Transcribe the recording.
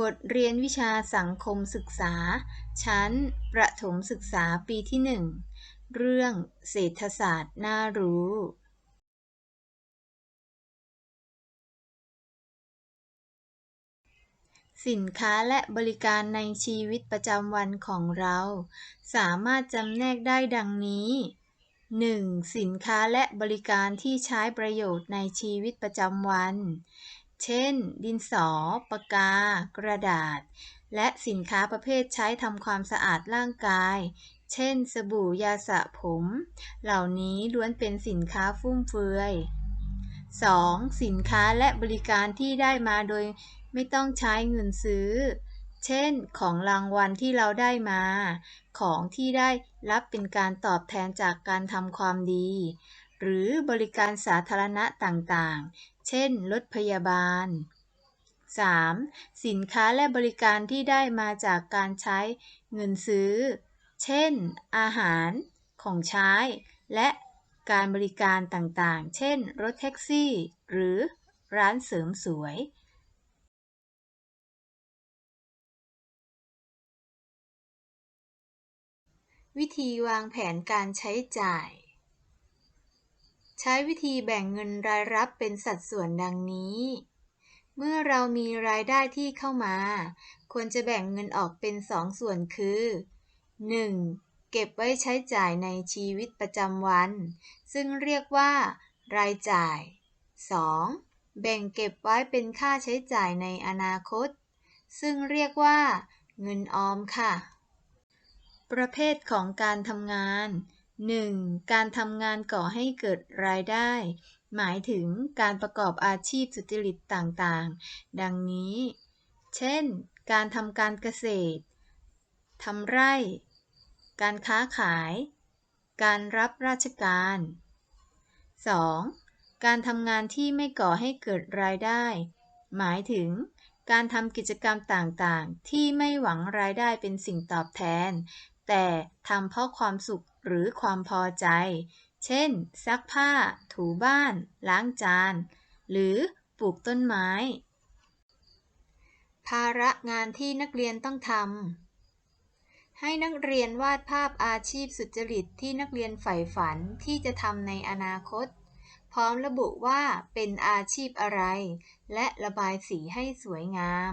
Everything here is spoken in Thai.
บทเรียนวิชาสังคมศึกษา ชั้น ประถมศึกษาปีที่หนึ่งเรื่องเศรษฐศาสตร์น่ารู้ สินค้าและบริการในชีวิตประจำวันของเรา สามารถจำแนกได้ดังนี้ 1. สินค้าและบริการที่ใช้ประโยชน์ในชีวิตประจำวัน เช่น ดินสอ ปากกา กระดาษ และสินค้าประเภทใช้ทำความสะอาดร่างกาย เช่น สบู่ยาสระผม เหล่านี้ล้วนเป็นสินค้าฟุ่มเฟือย 2. สินค้าและบริการที่ได้มาโดยไม่ต้องใช้เงินซื้อ เช่น ของรางวัลที่เราได้มา ของที่ได้รับเป็นการตอบแทนจากการทำความดี หรือบริการสาธารณะต่างๆ เช่น รถพยาบาล 3. สินค้าและบริการที่ได้มาจากการใช้เงินซื้อ เช่น อาหาร ของใช้ และการบริการต่างๆ เช่น รถแท็กซี่ หรือร้านเสริมสวย วิธีวางแผนการใช้จ่าย ใช้วิธีแบ่งเงินรายรับเป็นสัดส่วนดังนี้ เมื่อเรามีรายได้ที่เข้ามา ควรจะแบ่งเงินออกเป็นสองส่วนคือ 1. เก็บไว้ใช้จ่ายในชีวิตประจำวัน ซึ่งเรียกว่า รายจ่าย 2. แบ่งเก็บไว้เป็นค่าใช้จ่ายในอนาคต ซึ่งเรียกว่า เงินออมค่ะ ประเภทของการทำงาน 1. การทำงานก่อให้เกิดรายได้ หมายถึงการประกอบอาชีพสุจริตต่างๆ ดังนี้ เช่น การทำการเกษตร ทำไร่ การค้าขาย การรับราชการ 2. การทำงานที่ไม่ก่อให้เกิดรายได้ หมายถึงการทำกิจกรรมต่างๆ ที่ไม่หวังรายได้เป็นสิ่งตอบแทน แต่ทำเพราะความสุขหรือความพอใจ เช่น ซักผ้า ถูบ้าน ล้างจาน หรือปลูกต้นไม้ ภาระงานที่นักเรียนต้องทำ ให้นักเรียนวาดภาพอาชีพสุจริตที่นักเรียนใฝ่ฝันที่จะทำในอนาคต พร้อมระบุว่าเป็นอาชีพอะไร และระบายสีให้สวยงาม